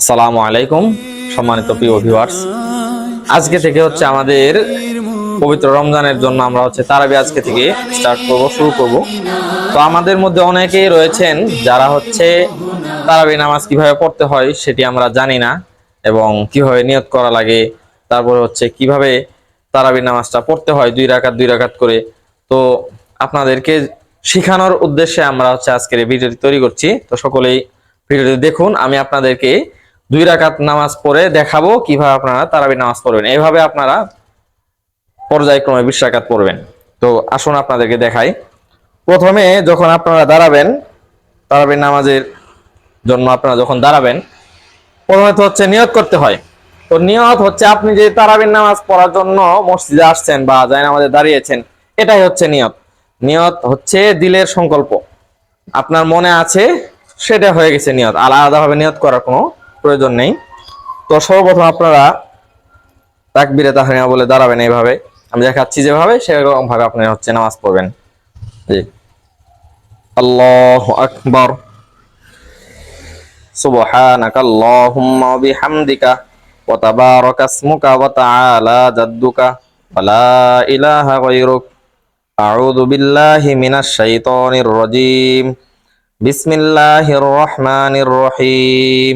আসসালামু আলাইকুম, সম্মানিত প্রিয় ভিউয়ার্স আজকে থেকে হচ্ছে আমাদের পবিত্র রমজানের জন্য আমরা হচ্ছে তারাবি আজকে থেকে স্টার্ট করব, শুরু করব। তো আমাদের মধ্যে অনেকেই রয়েছেন যারা হচ্ছে তারাবি নামাজ কীভাবে পড়তে হয় সেটি আমরা জানি না এবং কীভাবে নিয়ত করা লাগে, তারপরে হচ্ছে কীভাবে তারাবি নামাজটা পড়তে হয় দুই রাকাত দুই রাকাত করে। তো আপনাদেরকে শেখানোর উদ্দেশ্যে আমরা হচ্ছে আজকের এই ভিডিওটি তৈরি করছি। তো সকলেই ভিডিওটি দেখুন, আমি আপনাদেরকে দুই রাকাত নামাজ পড়ে দেখাবো কীভাবে আপনারা তারাবি নামাজ পড়বেন। এইভাবে আপনারা পর্যায়ক্রমে বিশ রাকাত পড়বেন। তো আসুন আপনাদেরকে দেখাই। প্রথমে যখন আপনারা দাঁড়াবেন, তারাবি নামাজের জন্য আপনারা যখন দাঁড়াবেন, প্রথমে তো হচ্ছে নিয়ত করতে হয়। তো নিয়ত হচ্ছে আপনি যে তারাবির নামাজ পড়ার জন্য মসজিদে আসছেন বা যাই নামাজে দাঁড়িয়েছেন, এটাই হচ্ছে নিয়ত। নিয়ত হচ্ছে দিলের সংকল্প। আপনার মনে আছে, সেটা হয়ে গেছে নিয়ত। আলাদাভাবে নিয়ত করার কোনো প্রয়োজন নেই তো সর্বপ্রথম আপনারা তাকবিরে তাহরিমা বলে দাঁড়াবেন এইভাবে আমি দেখাচ্ছি যেভাবে সেরকম ভাবে আপনি হচ্ছে নামাজ পড়বেন জি আল্লাহ আকবর سبحانك اللهم وبحمدك وتبارك اسمك وتعالى جدك ولا إله غيرك أعوذ بالله من الشيطان الرجيم بسم الله الرحمن الرحيم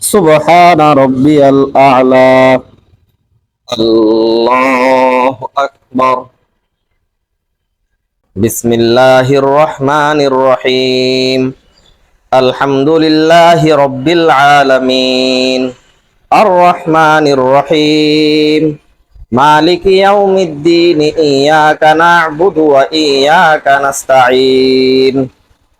سبحان ربي الأعلى الله أكبر بسم الله الرحمن الرحيم الحمد لله رب العالمين الرحمن الرحيم مالك يوم الدين إياك نعبد وإياك نستعين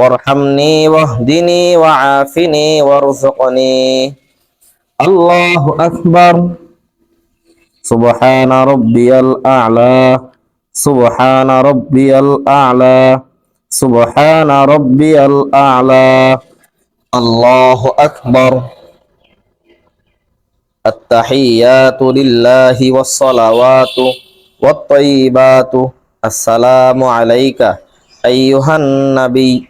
وارحمني واهدني وعافني وارزقني. الله أكبر. سبحان ربي الأعلى. سبحان ربي الأعلى. سبحان ربي الأعلى. الله أكبر. التحيات لله والصلوات والطيبات. السلام عليك أيها النبي.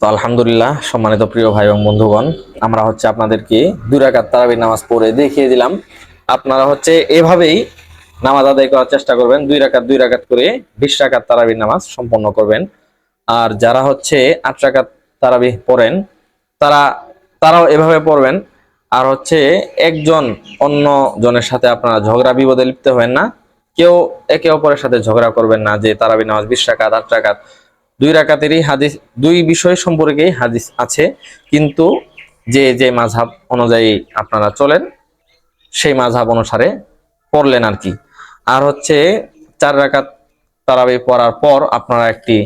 তো আলহামদুলিল্লাহ, সম্মানিত প্রিয় ভাই এবং বন্ধুগণ, আমরা হচ্ছে আপনাদেরকে দুই রাকাত তারাবির নামাজ পড়ে দেখিয়ে দিলাম। আপনারা হচ্ছে এভাবেই নামাজ আদায় করার চেষ্টা করবেন, দুই রাকাত দুই রাকাত করে বিশ রাকাত তারাবির নামাজ সম্পন্ন করবেন। আর যারা হচ্ছে আট রাকাত তারাবি পড়েন, তারা, তারাও এভাবে পড়বেন। আর হচ্ছে একজন অন্য জনের সাথে আপনারা ঝগড়া, বিপদে লিপ্ত হবেন না। কেউ একে অপরের সাথে ঝগড়া করবেন না যে তারাবি নামাজ বিশ রাকাত, আট রাকাত। দুই রাকাতেরই হাদিস, দুই বিষয় সম্পর্কেই হাদিস আছে। কিন্তু যে যে মাঝহাব অনুযায়ী আপনারা চলেন, সেই মাঝহাব অনুসারে পড়লেন আর কি। আর হচ্ছে চার রাকাত তারাবি পড়ার পর আপনারা একটি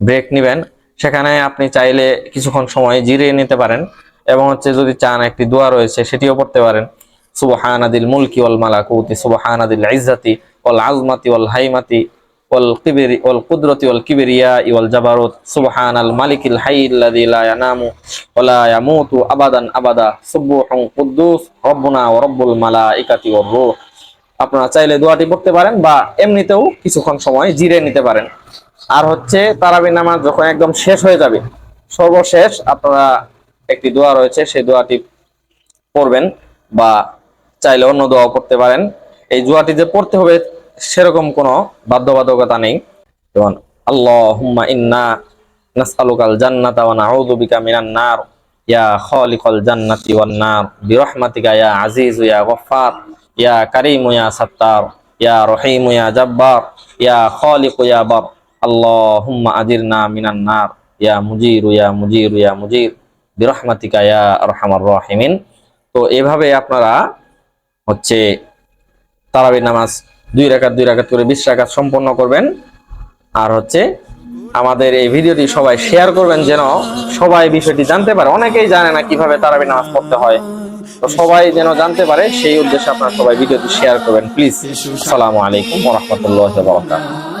ব্রেক নেবেন। সেখানে আপনি চাইলে কিছুক্ষণ সময় জিরিয়ে নিতে পারেন এবং হচ্ছে যদি চান একটি দোয়া রয়েছে, সেটিও পড়তে পারেন। সুবহানাদিল মুলকি ওয়াল মালাকুতি, সুবহানাদিল ইজ্জাতি ওয়াল আজমাতি ওয়াল হাইমাতি কুদরতি কিবরিয়া জাবারুত। সুবহানাল মালিকিল আবাদান আবাদা। সুবহুন আপনারা চাইলে দোয়াটি পড়তে পারেন বা এমনিতেও কিছুক্ষণ সময় জিরে নিতে পারেন। আর হচ্ছে তারাবি নামাজ যখন একদম শেষ হয়ে যাবে, সর্বশেষ আপনারা একটি দোয়া রয়েছে, সেই দোয়াটি পড়বেন বা চাইলে অন্য দোয়া পড়তে পারেন। এই দোয়াটি যে পড়তে হবে সেরকম কোনো বাধ্যবাধকতা নেই। যেমন, আল্লাহুম্মা ইন্না নাসআলুকাল জান্নাতা ওয়া নাউযু বিকা মিনান নার। ইয়া খালিকাল জান্নাতি ওয়ান নার। বিরহমাতিকা ইয়া আজিজ ইয়া গফফার। ইয়া কারীম ইয়া সাত্তার। ইয়া রহিম ইয়া জাব্বার। ইয়া খালিক ইয়া বার। আল্লাহুম্মা আজিরনা মিনান নার। ইয়া মুজির ইয়া মুজির ইয়া মুজির। বিরহমাতিকা ইয়া আরহামার রাহিমিন। তো এভাবে আপনারা হচ্ছে তারাবি নামাজ দুই রাকাত দুই রাকাত করে বিশ রাকাত সম্পন্ন করবেন। আর হচ্ছে আমাদের এই ভিডিওটি সবাই শেয়ার করবেন যেন সবাই বিষয়টি জানতে পারে। অনেকেই জানে না কীভাবে তারাবি নামাজ পড়তে হয়। তো সবাই যেন জানতে পারে, সেই উদ্দেশ্যে আপনারা সবাই ভিডিওটি শেয়ার করবেন। প্লিজ আসসালামু আলাইকুম রাহমাতুল্লাহি ওয়া বারাকাতুহু।